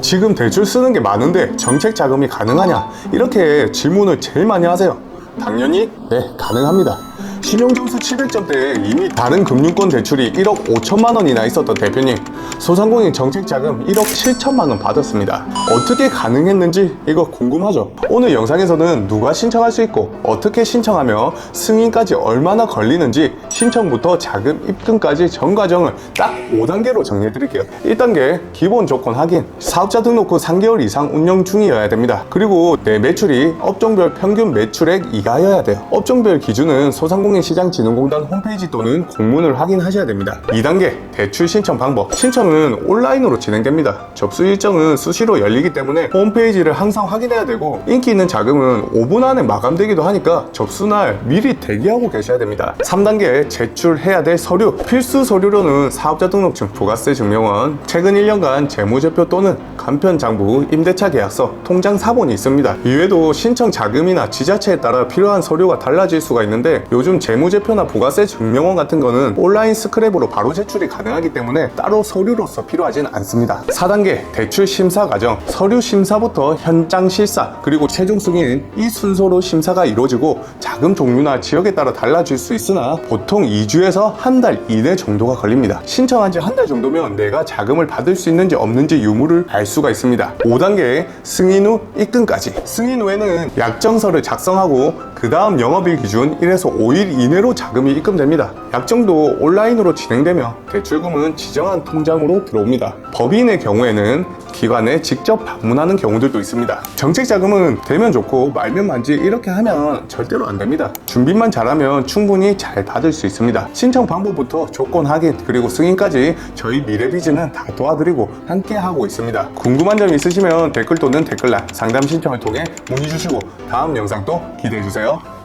지금 대출 쓰는 게 많은데 정책 자금이 가능하냐? 이렇게 질문을 제일 많이 하세요. 당연히 네 가능합니다. 신용점수 700점대에 이미 다른 금융권 대출이 1억 5천만 원이나 있었던 대표님 소상공인 정책 자금 1억 7천만 원 받았습니다. 어떻게 가능했는지 이거 궁금하죠? 오늘 영상에서는 누가 신청할 수 있고 어떻게 신청하며 승인까지 얼마나 걸리는지 신청부터 자금 입금까지 전 과정을 딱 5단계로 정리해 드릴게요. 1단계 기본 조건 확인 사업자 등록 후 3개월 이상 운영 중이어야 됩니다. 그리고 내 매출이 업종별 평균 매출액 이하여야 돼요. 업종별 기준은 소상공인 시장진흥공단 홈페이지 또는 공문을 확인하셔야 됩니다. 2단계 대출 신청 방법 신청은 온라인으로 진행됩니다. 접수 일정은 수시로 열리기 때문에 홈페이지를 항상 확인해야 되고 인기 있는 자금은 5분 안에 마감되기도 하니까 접수날 미리 대기하고 계셔야 됩니다. 3단계 제출해야 될 서류 필수 서류로는 사업자 등록증, 부가세 증명원, 최근 1년간 재무제표 또는 간편 장부, 임대차 계약서, 통장 사본이 있습니다. 이외에도 신청 자금이나 지자체에 따라 필요한 서류가 달라질 수가 있는데 요즘 재무제표나 부가세 증명원 같은 거는 온라인 스크랩으로 바로 제출이 가능하기 때문에 따로 서류로서 필요하지는 않습니다. 4단계 대출 심사 과정 서류 심사부터 현장 실사 그리고 최종 승인 이 순서로 심사가 이루어지고 자금 종류나 지역에 따라 달라질 수 있으나 보통 2주에서 한 달 이내 정도가 걸립니다. 신청한 지 한 달 정도면 내가 자금을 받을 수 있는지 없는지 유무를 알 수가 있습니다. 5단계 승인 후 입금까지 승인 후에는 약정서를 작성하고 그 다음 영업일 기준 1에서 5일 이내로 자금이 입금됩니다. 약정도 온라인으로 진행되며 대출금은 지정한 통장으로 들어옵니다. 법인의 경우에는 기관에 직접 방문하는 경우들도 있습니다. 정책 자금은 되면 좋고 말면 만지 이렇게 하면 절대로 안 됩니다. 준비만 잘하면 충분히 잘 받을 수 있습니다. 신청 방법부터 조건 확인 그리고 승인까지 저희 미래비즈는 다 도와드리고 함께 하고 있습니다. 궁금한 점 있으시면 댓글 또는 댓글란 상담 신청을 통해 문의 주시고 다음 영상 또 기대해 주세요.